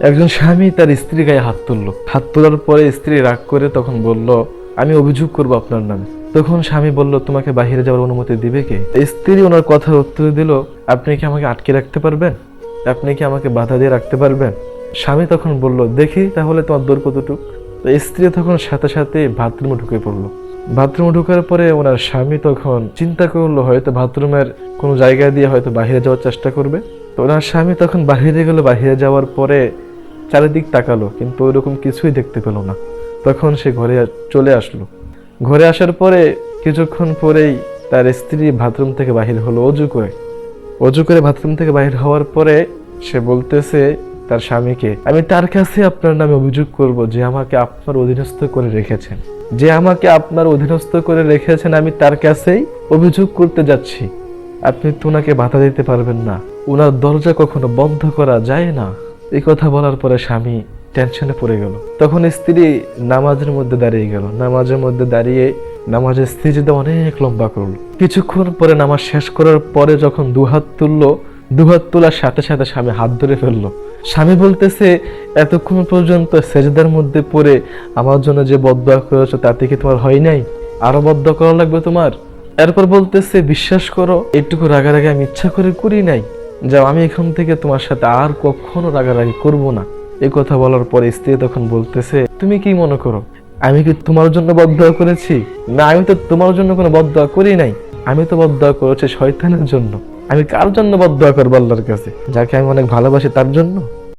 একজন স্বামী তার স্ত্রী গায়ে হাত তুললো। হাত তোলার পরে স্ত্রী রাগ করে তখন বলল, আমি অভিযোগ করব আপনার নামে। তখন স্বামী বলল, তোমাকে বাহিরে যাওয়ার অনুমতি দিবে কে? স্ত্রী ওনার কথার উত্তর দিল, আপনি কি আমাকে আটকে রাখতে পারবেন? আপনি কি আমাকে বাধা দিয়ে রাখতে পারবেন? স্বামী তখন বলল, দেখি তাহলে তোমার দৌড় কতটুক? তো স্ত্রী তখন সাথে সাথে বাথরুমে ঢুকে পড়ল। বাথরুমে ঢোকার পরে ওনার স্বামী তখন চিন্তা করল, হয়তো বাথরুমের কোনো জায়গা দিয়ে হয়তো বাহিরে যাওয়ার চেষ্টা করবে? তো ওনার স্বামী তখন বাহিরে গেল, বাহিরে যাওয়ার পরে চারিদিক তাকালো, কিন্তু ওইরকম কিছুই দেখতে পেল না। তখন সে ঘরে চলে আসলো। ঘরে আসার পরে কিছুক্ষণ পরেই তার স্ত্রী বাথরুম থেকে বাহির হলো অজু করে। অজু করে বাথরুম থেকে বাহির হওয়ার পরে সে বলতেছে তার স্বামীকে, আমি তার কাছে আপনার নামে অভিযোগ করব যে আমাকে আপনার অধীনস্থ করে রেখেছেন। যে আমাকে আপনার অধীনস্থ করে রেখেছেন, আমি তার কাছেই অভিযোগ করতে যাচ্ছি। আপনি তো ওনাকে বাধা দিতে পারবেন না। ওনার দরজা কখনো বন্ধ করা যায় না। এই কথা বলার পরে স্বামী টেনশনে পড়ে গেল। তখন স্ত্রী নামাজের মধ্যে দাঁড়িয়ে গেল। নামাজের মধ্যে দাঁড়িয়ে নামাজের স্থিতিতে অনেক লম্বা করল। কিছুক্ষণ পরে নামাজ শেষ করার পরে যখন দুহাত তুললো, দুহাত তোলার সাথে সাথে স্বামী হাত ধরে ফেলল। স্বামী বলতেছে, এতক্ষণ পর্যন্ত সেজদার মধ্যে পড়ে আমার জন্য যে বদয়া করেছ তাতে কি তোমার হয় নাই? আরও বদয়া করা লাগবে তোমার? এরপর বলতেছে, বিশ্বাস করো একটুকু রাগারাগি আমি ইচ্ছা করে করি নাই। যাও, আমি এখান থেকে তোমার সাথে আর কখনো রাগারাগি করব না। এই কথা বলার পরে স্ত্রী তখন বলতেছে, তুমি কি মনে করো? আমি কি তোমার জন্য বদয়া করেছি? না, আমি তো তোমার জন্য কোনো বদয়া করি নাই। আমি তো বদয়া করেছি শয়তানের জন্য। আমি কার জন্য বদয়া করব আল্লাহর কাছে? যাকে আমি অনেক ভালোবাসি তার জন্য?